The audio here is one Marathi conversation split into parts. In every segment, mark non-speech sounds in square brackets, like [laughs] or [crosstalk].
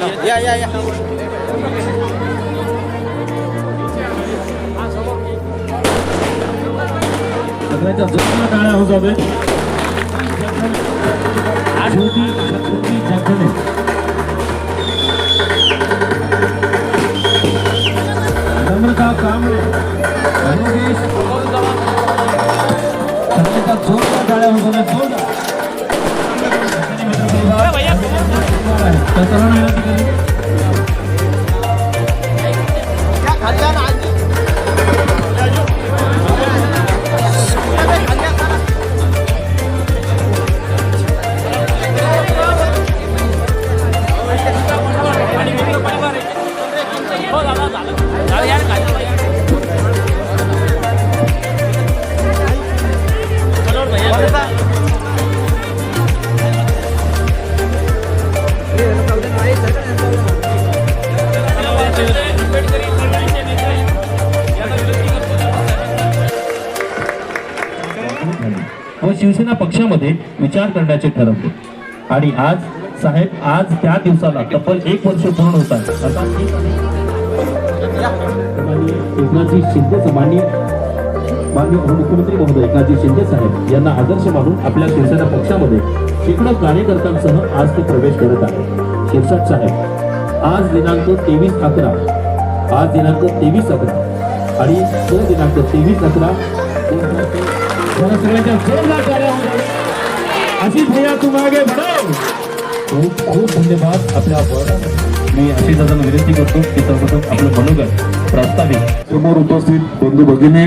या या या सगळ्यांच्या जोरदार टाळ्या तर [laughs] तरुण शिवसेना पक्षामध्ये विचार करण्याचे ठरवले. आणि आज साहेब आज त्या दिवसाला तब्बल एक वर्ष पूर्ण होत आहे. एकनाथजी शिंदे माननीय माननीय उपमुख्यमंत्री महोदय एकनाथजी शिंदे साहेब यांना आदर्श मानून आपल्या शिवसेना पक्षामध्ये शेकडो कार्यकर्त्यांसह आज ते प्रवेश करत आहे शिरसाट साहेब आज दिनांक तेवीस अकरा आज दिनांक तेवीस अकरा आणि तो दिनांक तेवीस अकरा मला सगळ्यांच्या जोरदार टाळ्या होऊ भैया तुम आगे बढ़ो खूप खूप धन्यवाद आपल्या मी अशी दादांना विनंती करतो की सर्वप्रथम आपलं मनोगत प्रस्तावित समोर उपस्थित बंधू भगिनी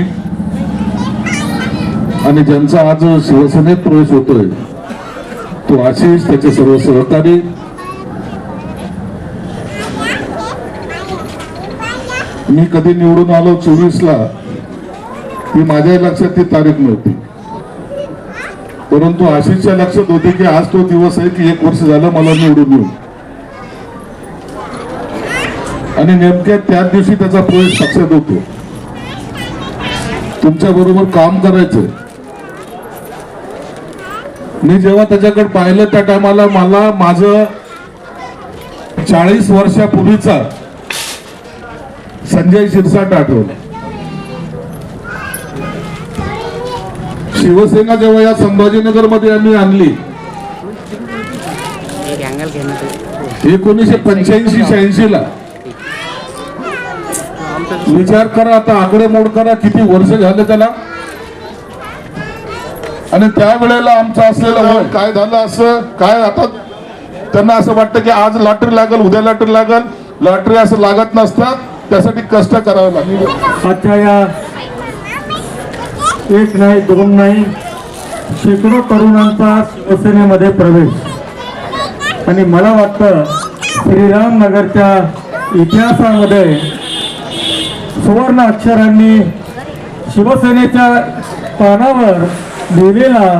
आणि ज्यांचा आज शिवसेनेत प्रवेश होतोय तो आशिष त्याचे सर्व सहकारी. मी कधी निवडून आलो चोवीसला ती माझ्याही लक्षात ती तारीख नव्हती. परंतु आशिषच्या लक्षात होते की आज तो दिवस आहे की एक वर्ष झालं मला निवडून येऊ. आणि नेमक्या त्याच दिवशी त्याचा प्रवेश पक्षात होतो. तुमच्या बरोबर काम करायचं मी जेव्हा त्याच्याकडे पाहिलं त्या टायमाला मला माझं चाळीस वर्षापूर्वीचा संजय शिरसाट आठवला. शिवसेना जेव्हा या संभाजीनगरमध्ये आम्ही आणली एकोणीसशे पंच्याऐंशी शहाऐंशी ला विचार करा आता आकडे मोड करा किती वर्ष झाले त्याला? आणि त्यावेळेला आमचं असलेलं वय. काय झालं असं? काय आता? त्यांना असं वाटतं की आज लॉटरी लागल उद्या लॉटरी लागल. लॉटरी असं लागत नसतात त्यासाठी कष्ट करावे लागतात. आजच्या या एक नाही दोन नाही शेकडो तरुणांचा शिवसेनेमध्ये प्रवेश. आणि मला वाटतं श्रीराम नगरच्या इतिहासामध्ये सुवर्ण अक्षरांनी शिवसेनेच्या पानावर लिहिलेला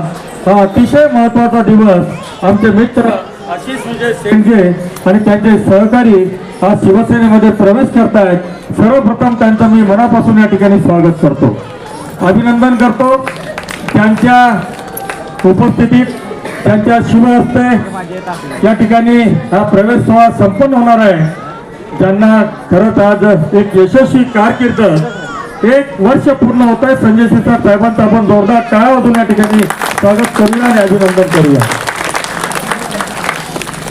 हा अतिशय महत्त्वाचा दिवस आमचे मित्र आशिष विजय शेंडगे आणि त्यांचे सहकारी हा शिवसेनेमध्ये प्रवेश करतायत. सर्वप्रथम त्यांचं मी मनापासून या ठिकाणी स्वागत करतो. अभिनंदन करतो. त्यांच्या उपस्थितीत त्यांच्या शुभ हस्ते या ठिकाणी हा प्रवेश सोहळा संपन्न होणार आहे. ज्यांना खरंच आज एक यशस्वी कारकीर्द एक वर्ष पूर्ण होत आहे. संजय सिसा साहेबांचा आपण जोरदार टाळा वाजून या ठिकाणी स्वागत करूया आणि अभिनंदन करूया.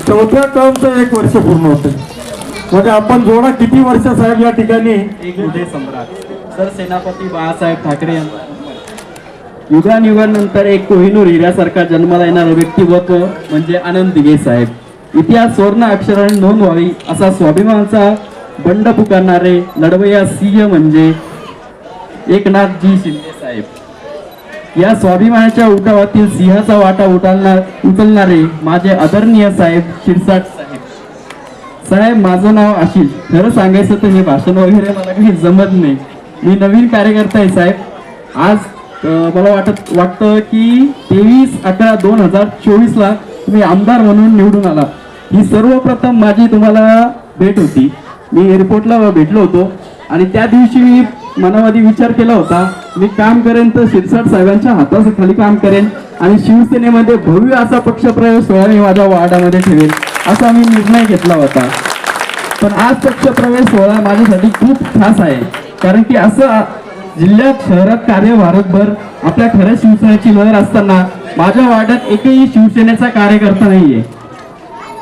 चौथ्या टर्मचं एक वर्ष पूर्ण होते म्हणजे आपण जोडा किती वर्ष साहेब या ठिकाणी? सरसेनापती सेनापती बाळासाहेब ठाकरे यांचा युगानयुगानंतर एक कोहिनूर हिऱ्यासारखा जन्माला येणारं व्यक्तिमत्व म्हणजे आनंद दिघे साहेब. इतिहास सुवर्ण अक्षराने नोंद व्हावी असा स्वाभिमानाचा बंड पुकारणारे लढवया सिंह म्हणजे एकनाथजी शिंदे साहेब. या स्वाभिमानाच्या उठावातील सिंहाचा वाटा उचलणार उचलणारे माझे आदरणीय साहेब शिरसाट साहेब. साहेब माझं नाव आशिष. खरं सांगायचं तर हे भाषण वगैरे मला काही जमत नाही. मी नवीन कार्यकर्ता आहे साहेब. आज मला वाटत वाटतं की तेवीस अकरा दोन हजार चोवीसला तुम्ही आमदार म्हणून निवडून आला ही सर्वप्रथम माझी तुम्हाला भेट होती. मी एअरपोर्टला भेटलो होतो. आणि त्या दिवशी मी मनामध्ये विचार केला होता मी काम करेन तर शिरसाट साहेबांच्या हाताखाली काम करेन आणि शिवसेनेमध्ये भव्य असा पक्षप्रवेश सोहळा मी माझ्या वार्डामध्ये ठेवेल असा मी निर्णय घेतला होता. पण आज पक्षप्रवेश सोहळा माझ्यासाठी खूप खास आहे. कारण की असं जिल्ह्यात शहरात कार्य भारतभर आपल्या खऱ्या शिवसेनेची लहर असताना माझ्या वाड्यात एकही शिवसेनेचा कार्यकर्ता नाहीये.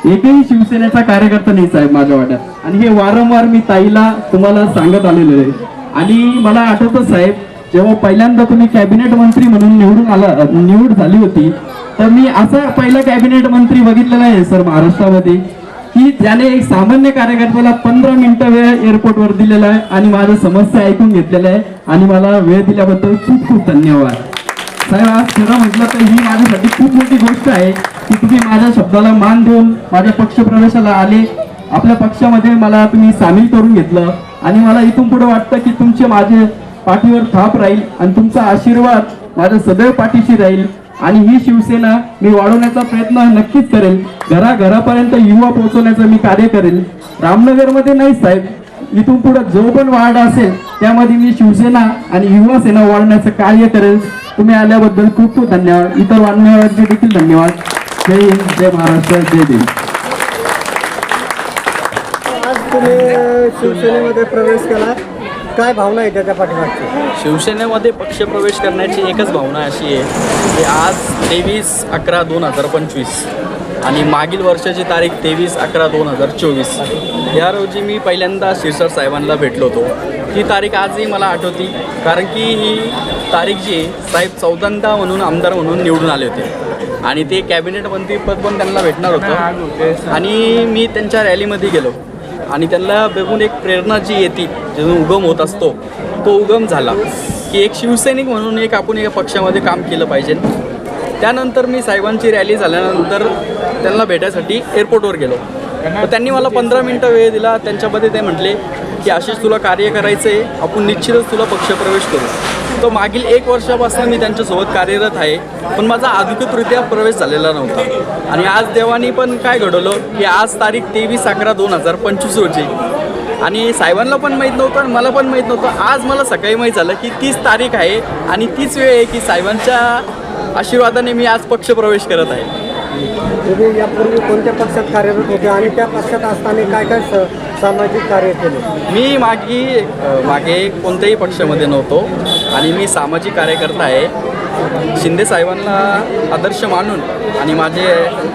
एकही शिवसेनेचा कार्यकर्ता नाही साहेब माझ्या वाट्यात आणि हे वारंवार मी ताईला तुम्हाला सांगत आलेलो आहे. आणि मला आठवतं साहेब जेव्हा पहिल्यांदा तुम्ही कॅबिनेट मंत्री म्हणून निवडून आला निवड झाली होती तर मी असा पहिला कॅबिनेट मंत्री बघितलेला आहे सर महाराष्ट्रामध्ये. की ज्याने एक सामान्य कार्यकर्त्याला पंधरा मिनिटं वेळ एअरपोर्टवर दिलेला आहे आणि माझ्या समस्या ऐकून घेतलेल्या आहे आणि मला वेळ दिल्याबद्दल खूप खूप धन्यवाद. साहेब आज खरं म्हटलं तर ही माझ्यासाठी खूप मोठी गोष्ट आहे की तुम्ही माझ्या शब्दाला मान देऊन माझ्या पक्षप्रवेशाला आले. आपल्या पक्षामध्ये मला तुम्ही सामील करून घेतलं आणि मला इथून पुढे वाटतं की तुमचे माझे पाठीवर थाप राहील आणि तुमचा आशीर्वाद माझ्या सदैव पाठीशी राहील. आणि ही शिवसेना मी वाढवण्याचा प्रयत्न नक्कीच करेल. घराघरापर्यंत युवा पोहोचवण्याचं मी कार्य करेल. रामनगरमध्ये नाही साहेब. इथून पुढे जो पण वार्ड असेल त्यामध्ये मी शिवसेना आणि युवा सेना वाढवण्याचं कार्य करेल. तुम्ही आल्याबद्दल खूप खूप धन्यवाद. इतर वाढण्यावरचे देखील धन्यवाद. जय हिंद जय महाराष्ट्र जय देव शिवसेनेमध्ये प्रवेश केला. काय भावना आहे त्याच्या पाठीमागची? शिवसेनेमध्ये पक्षप्रवेश करण्याची एकच भावना अशी आहे की आज तेवीस अकरा दोन हजार पंचवीस आणि मागील वर्षाची तारीख तेवीस अकरा दोन हजार चोवीस. या रोजी मी पहिल्यांदा शिरसाट साहेबांना भेटलो होतो. ती तारीख आजही मला आठवती कारण की ही तारीख जी आहे साहेब चौदांदा म्हणून आमदार म्हणून निवडून आले होते. आणि ते कॅबिनेट मंत्रीपद पण त्यांना भेटणार होतं. आणि मी त्यांच्या रॅलीमध्ये गेलो. आणि त्यांना बघून एक प्रेरणा जी येते जिथून उगम होत असतो तो उगम झाला. की एक शिवसैनिक म्हणून एक आपण एका पक्षामध्ये काम केलं पाहिजे. त्यानंतर मी साहेबांची रॅली झाल्यानंतर त्यांना भेटायसाठी एअरपोर्टवर गेलो. त्यांनी मला पंधरा मिनटं वेळ दिला. त्यांच्यामध्ये ते म्हटले की आशिष तुला कार्य करायचं आहे आपण निश्चितच तुला पक्षप्रवेश करू. तो मागील एक वर्षापासून मी त्यांच्यासोबत कार्यरत आहे. पण माझा अधिकृतरित्या प्रवेश झालेला नव्हता. आणि आज देवानी पण काय घडवलं? की आज तारीख तेवीस अकरा दोन हजार पंचवीस रोजी. आणि साहेबांना पण माहीत नव्हतं आणि मला पण माहीत नव्हतं. आज मला सकाळी माहीत झालं की तीच तारीख आहे आणि तीच वेळ आहे की साहेबांच्या आशीर्वादाने मी आज पक्षप्रवेश करत आहे. तुम्ही यापूर्वी कोणत्या पक्षात कार्यरत होते आणि त्या पक्षात असताना काय काय सामाजिक कार्य केले? मी मागे मागे कोणत्याही पक्षामध्ये नव्हतो. आणि मी सामाजिक कार्यकर्ता आहे. शिंदे साहेबांना आदर्श मानून आणि माझे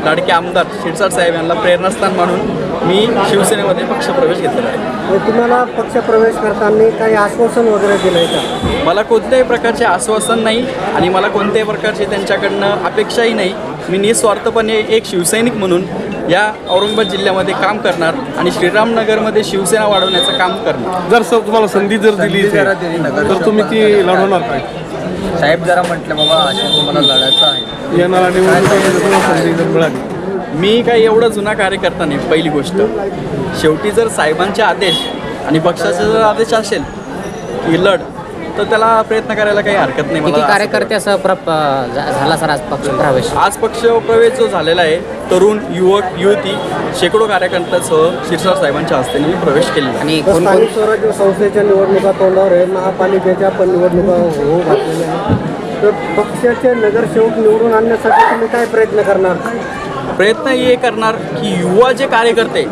लाडके आमदार शिरसाट साहेब यांना प्रेरणास्थान मानून मी शिवसेनेमध्ये पक्षप्रवेश घेतलेला आहे. तुम्हाला पक्षप्रवेश करताना काही आश्वासन वगैरे दिलंय का? मला कोणत्याही प्रकारचे आश्वासन नाही आणि मला कोणत्याही प्रकारची त्यांच्याकडनं अपेक्षाही नाही. मी निस्वार्थपणे एक शिवसैनिक म्हणून या औरंगाबाद जिल्ह्यामध्ये काम करणार आणि श्रीरामनगरमध्ये शिवसेना वाढवण्याचं काम करणार. जर सर तुम्हाला संधी जर दिली तर तुम्ही ती लढवणार काय? साहेब जरा म्हटलं बाबा अशी तुम्हाला लढायचं आहे. येणारा तुम्हाला संधी जर मिळाली. मी काही एवढा जुना कार्यकर्ता नाही पहिली गोष्ट. शेवटी जर साहेबांचे आदेश आणि पक्षाचे जर आदेश असेल की लढ तर त्याला प्रयत्न करायला काही हरकत नाही. किती मला असं कार्यकर्त्यासह प्र प- झा- झाला सर आज पक्ष प्रवेश? वाटतं. आज पक्ष प्रवेश जो झालेला आहे तरुण युवक युवती शेकडो कार्यकर्त्यांसह शिरसाट साहेबांच्या हस्ते मी प्रवेश केलेला आहे. आणि तर कोण कोण स्थानिक स्वराज्य संस्थेच्या निवडणुका तोंडावर आहे महापालिकेच्या पण निवडणुका होऊ घातलेल्या आहेत. तर पक्षाचे नगरसेवक निवडून आणण्यासाठी तुम्ही काय प्रयत्न करणार? प्रयत्न हे करणार की युवा जे कार्यकर्ते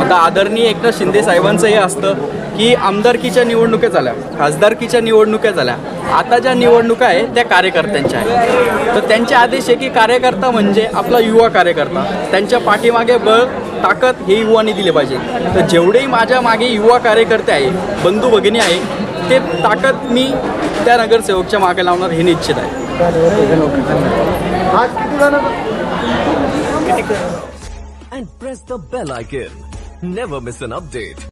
आता आदरणीय एकनाथ शिंदे साहेबांचं हे असतं की आमदारकीच्या निवडणुका झाल्या खासदारकीच्या निवडणुका झाल्या. आता ज्या निवडणुका आहे त्या कार्यकर्त्यांच्या आहेत. तर त्यांचे आदेश आहे की कार्यकर्ता म्हणजे आपला युवा कार्यकर्ता. त्यांच्या पाठीमागे बळ ताकद हे युवानी दिले पाहिजे. तर जेवढेही माझ्या मागे युवा कार्यकर्ते आहे बंधू भगिनी आहे ते ताकद मी त्या नगरसेवकच्या मागे लावणार हे निश्चित आहे. and press the bell icon. Never miss an update.